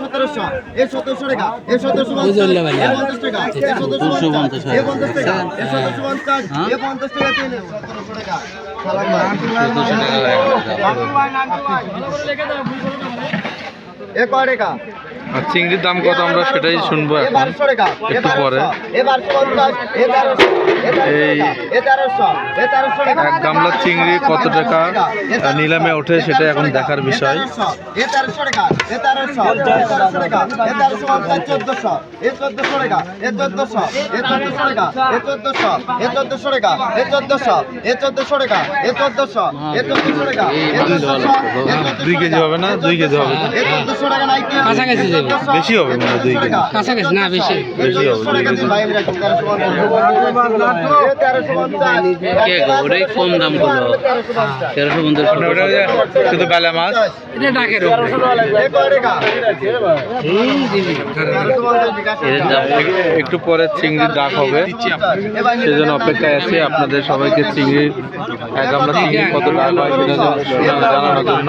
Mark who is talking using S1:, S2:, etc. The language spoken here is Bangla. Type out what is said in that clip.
S1: সতেরোশো। এ সতেরোশো টাকা এ সতেরোশো পঞ্চাশ টাকা এ সতেরোশো পঞ্চাশ এ পঞ্চাশ টাকা এ সতেরোশো পঞ্চাশ এ পঞ্চাশ টাকা তিন সতেরোশো টাকা। এ কয় টাকা?
S2: আর চিংড়ির দাম কত আমরা সেটাই শুনব এখন একটু পরে। এই এক গামলা চিংড়ি কত টাকা? নিলামে ওঠে সেটা এখন দেখার বিষয়। দুই কেজি হবে না? দুই কেজি হবে
S3: কাছাকাছি।
S2: বেশি হবে মনে হয় দুই কেজি?
S3: কাছাকাছি না বেশি।
S2: বেশি হবে
S3: কে গো, ওটাই কম দাম করল? তেরোশো পঞ্চাশ
S2: মানে শুধু বেলা মাছ?
S3: এটা ডাকের এর দাম
S2: এক- একটু পরে চিংড়ির ডাক হবে। সেজন্য অপেক্ষায় আছি আপনাদের সবাইকে চিংড়ির এক গামলা চিংড়ি কত ডাক হয় সেটা জানানোর জন্য।